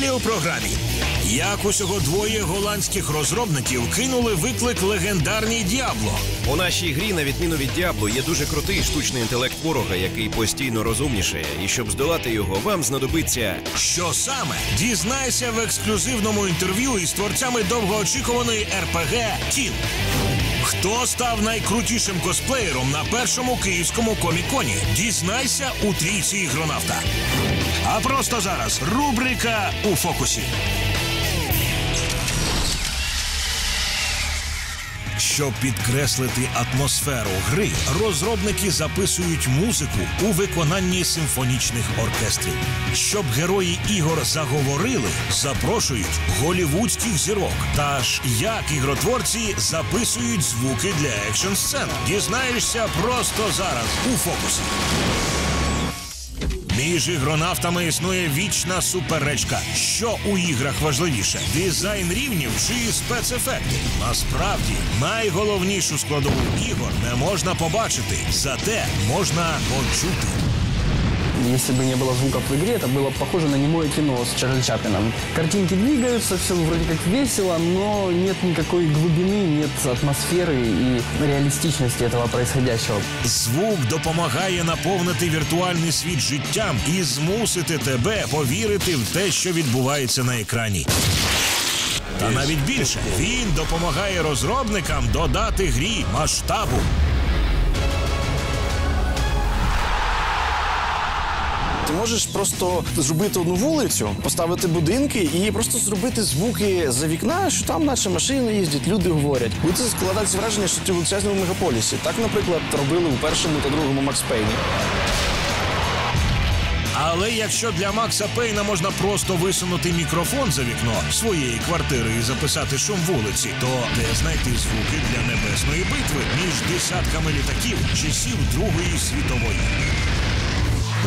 Далі у програмі. Як усього двоє голландських розробників кинули виклик легендарній Діабло. У нашій грі, на відміну від Діабло, є дуже крутий штучний інтелект ворога, який постійно розумнішає. І щоб здолати його, вам знадобиться Що саме дізнайся в ексклюзивному інтерв'ю із творцями довгоочікуваної РПГ Кін. Хто став найкрутішим косплеєром на першому київському коміконі? Дізнайся у трійці ігронавта. А просто зараз рубрика у фокусі. Щоб підкреслити атмосферу гри, розробники записують музику у виконанні симфонічних оркестрів. Щоб герої ігор заговорили, запрошують голівудських зірок. Та ж як ігротворці записують звуки для екшн сцен. Дізнаєшся просто зараз у фокусі. Між ігронавтами існує вічна суперечка. Що у іграх важливіше: дизайн рівнів чи спецефекти? Насправді найголовнішу складову ігор не можна побачити, зате можна почути Если бы не было звуков в игре, это было бы похоже на немое кино с Чарли Чаплином. Картинки двигаются, все вроде как весело, но нет никакой глубины, нет атмосферы и реалистичности этого происходящего. Звук допомагає наповнити віртуальний світ життям і змусити тебе повірити в те, що відбувається на екрані. Та навіть більше він допомагає розробникам додати грі масштабу. Ти можеш просто зробити одну вулицю, поставити будинки і просто зробити звуки за вікна, що там наче машини їздять, люди говорять. Буде складатися враження, що ти в величезному мегаполісі. Так, наприклад, робили у першому та другому Макс Пейні. Але якщо для Макса Пейна можна просто висунути мікрофон за вікно своєї квартири і записати шум вулиці, то де знайти звуки для небесної битви між десятками літаків часів Другої світової?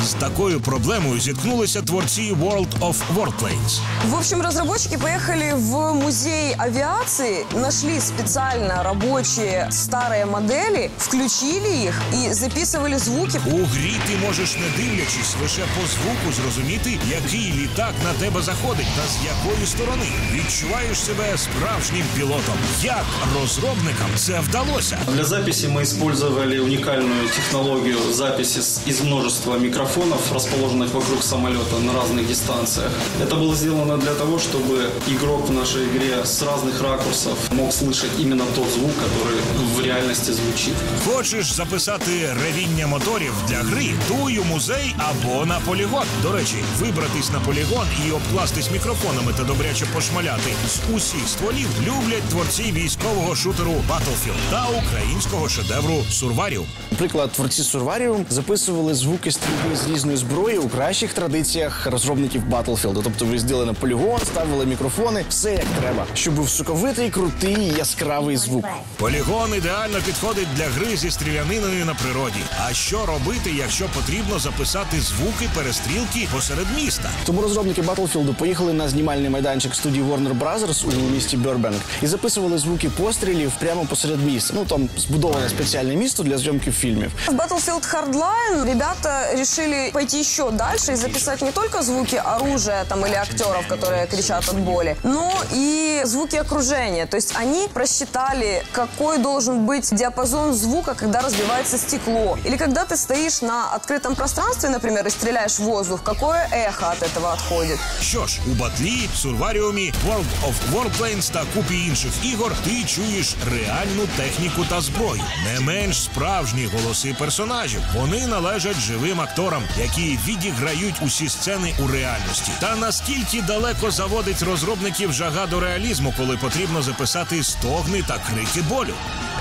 З такою проблемою зіткнулися творці World of Warplanes. В общем, разработчики поехали в музей авиации, нашли специально рабочие старые модели, включили их и записывали звуки. У грі ти можеш, не дивлячись лише по звуку, зрозуміти, який літак на тебе заходить та з якої сторони. Відчуваєш себе справжнім пілотом. Як розробникам це вдалося? Для записи мы использовали уникальную технологию записи с- из множества микрофонов, расположенных вокруг самолета на разных дистанциях. Это было сделано для того, чтобы игрок в нашей игре с разных ракурсов мог слышать именно тот звук, который в реальности звучит. Хочеш записати ревіння моторів для гри? Туй у музей або на полігон. До речі, вибратись на полігон і обкластись мікрофонами та добряче пошмаляти з усіх стволів люблять творці військового шутеру Battlefield та українського шедевру Survarium. Наприклад, творці Сурваріум записували звуки стрільби з різної зброї у кращих традиціях розробників Battlefield. Тобто ви їздили на полігон, ставили мікрофони, все як треба, щоб був соковитий, крутий, яскравий звук. Полігон ідеально підходить для гри зі стріляниною на природі. А що робити, якщо потрібно записати звуки перестрілки посеред міста? Тому розробники Battlefield поїхали на знімальний майданчик студії Warner Brothers у місті Бербенк і записували звуки пострілів прямо посеред міста. Ну там збудоване спеціальне місто для зйомки фільмів. В Battlefield Hardline ребята решили пойти еще дальше и записать не только звуки оружия там, или актеров, которые кричат от боли, но и звуки окружения. То есть они просчитали, какой должен быть диапазон звука, когда разбивается стекло. Или когда ты стоишь на открытом пространстве, например, и стреляешь в воздух, какое эхо от этого отходит. Що ж, у батлі, Сурваріумі, World of Warplanes та купі інших ігор ти чуєш реальну техніку та зброю. Не менш справжні голоси персонажів. Вони належать живим акторам, Які відіграють усі сцени у реальності. Та наскільки далеко заводить розробників жага до реалізму, коли потрібно записати стогни та крики болю.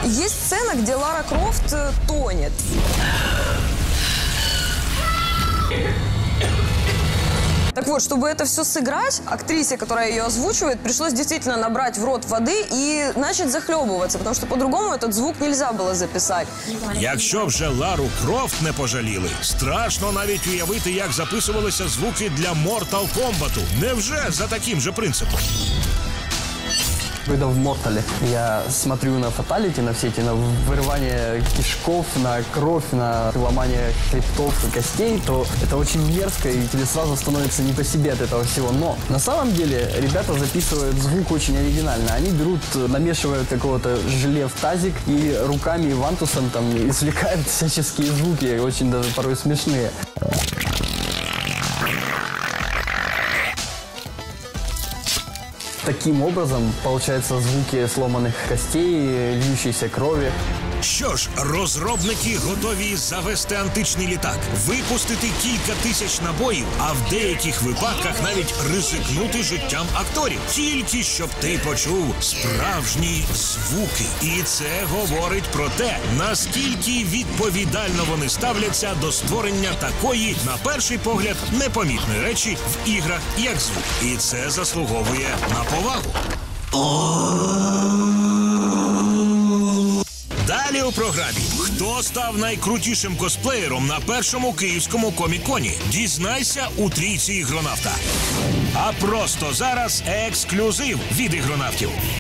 Є сцена, де Лара Крофт э, тонет. Так вот, чтобы это все сыграть, актрисе, которая ее озвучивает, пришлось действительно набрать в рот воды и начать захлебываться, потому что по-другому этот звук нельзя было записать. Якщо вже Лару Крофт не пожаліли, страшно навіть уявити, як записувалися звуки для Mortal Kombat. Невже за таким же принципом? Когда в Мортале я смотрю на фаталити, на все эти, на вырывание кишков, на кровь, на ломание хребтов и костей, то это очень мерзко, и тебе сразу становится не по себе от этого всего. Но на самом деле ребята записывают звук очень оригинально. Они берут, намешивают какого-то желе в тазик и руками и вантусом там извлекают всяческие звуки, очень даже порой смешные. Таким образом, получаются звуки сломанных костей, льющейся крови. Що ж, розробники готові завести античний літак, випустити кілька тисяч набоїв, а в деяких випадках навіть ризикнути життям акторів, тільки щоб ти почув справжні звуки. І це говорить про те, наскільки відповідально вони ставляться до створення такої, на перший погляд, непомітної речі в іграх, як звук. І це заслуговує на повагу. У програмі хто став найкрутішим косплеєром на першому київському коміконі? Дізнайся у трійці ігронавта. А просто зараз ексклюзив від ігронавтів.